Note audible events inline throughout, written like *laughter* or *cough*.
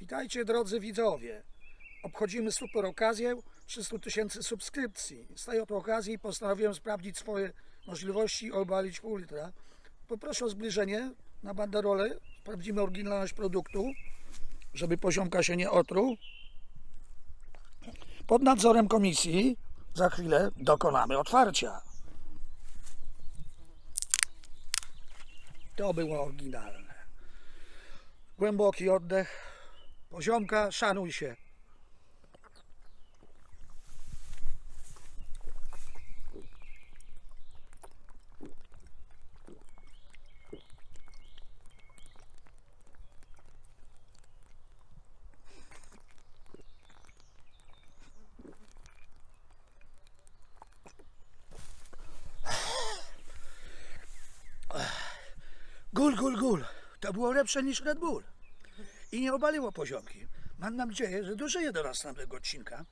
Witajcie drodzy widzowie. Obchodzimy super okazję 300 tysięcy subskrypcji. Z tej oto okazji postanowiłem sprawdzić swoje możliwości obalić pół litra. Poproszę o zbliżenie na banderolę. Sprawdzimy oryginalność produktu, żeby poziomka się nie otruł. Pod nadzorem komisji za chwilę dokonamy otwarcia. To było oryginalne. Głęboki oddech. Poziomka, szanuj się. Gul, gul, gul. To było lepsze niż Red Bull. I nie obaliło poziomki. Mam nadzieję, że dożyję do następnego odcinka,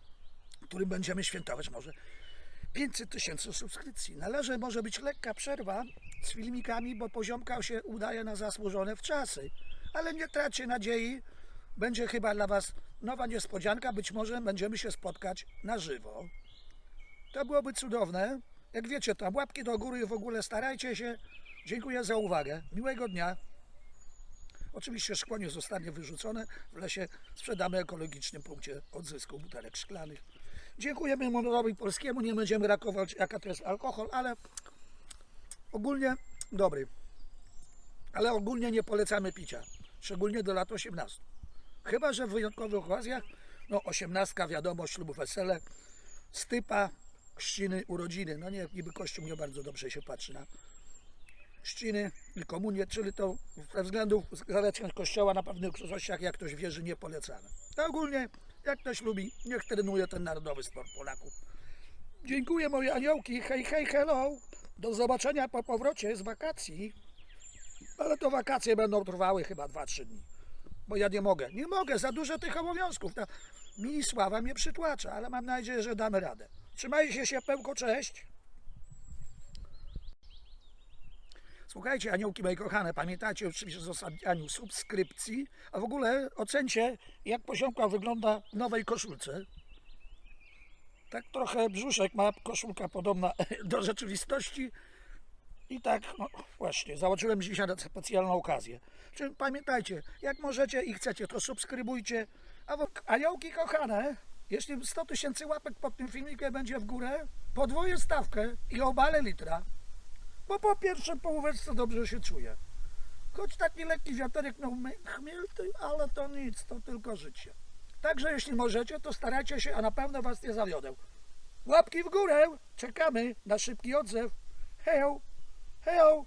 w którym będziemy świętować może 500 tysięcy subskrypcji. Należy może być lekka przerwa z filmikami, bo poziomka się udaje na zasłużone w czasy. Ale nie traćcie nadziei. Będzie chyba dla Was nowa niespodzianka. Być może będziemy się spotkać na żywo. To byłoby cudowne. Jak wiecie, tam łapki do góry w ogóle starajcie się. Dziękuję za uwagę. Miłego dnia. Oczywiście szkło nie zostanie wyrzucone. W lesie sprzedamy ekologicznym punkcie odzysku butelek szklanych. Dziękujemy Monorowi Polskiemu. Nie będziemy rakować, jaka to jest alkohol, ale ogólnie dobry. Ale ogólnie nie polecamy picia. Szczególnie do lat 18. Chyba, że w wyjątkowych okazjach, no 18 wiadomo, ślub, wesele, stypa, chrzciny, urodziny. No nie, niby Kościół nie bardzo dobrze się patrzy na chrzciny i komunię, czyli to ze względów zaleceń Kościoła na pewnych okolicznościach, jak ktoś wierzy, nie polecamy. A ogólnie, jak ktoś lubi, niech trenuje ten narodowy sport Polaków. Dziękuję moje aniołki, hej, hej, hello. Do zobaczenia po powrocie z wakacji. Ale to wakacje będą trwały chyba 2-3 dni. Bo ja nie mogę, nie mogę, za dużo tych obowiązków. Ta mini sława mnie przytłacza, ale mam nadzieję, że damy radę. Trzymajcie się, pełko, cześć. Słuchajcie, aniołki moje kochane, pamiętajcie oczywiście o zostawianiu subskrypcji, a w ogóle ocencie, jak poziomka wygląda w nowej koszulce. Tak trochę brzuszek ma koszulka podobna *laughs* do rzeczywistości. I tak, no właśnie, założyłem dzisiaj na specjalną okazję. Czyli pamiętajcie, jak możecie i chcecie, to subskrybujcie. A w- aniołki kochane, jeśli 100 tysięcy łapek pod tym filmikiem będzie w górę, podwoję stawkę i obalę litra. Bo po pierwszym połóweczce dobrze się czuję. Choć taki lekki wiaterek, no chmiel, ale to nic, to tylko życie. Także jeśli możecie, to starajcie się, a na pewno was nie zawiodę. Łapki w górę, czekamy na szybki odzew. Hejo, hejo.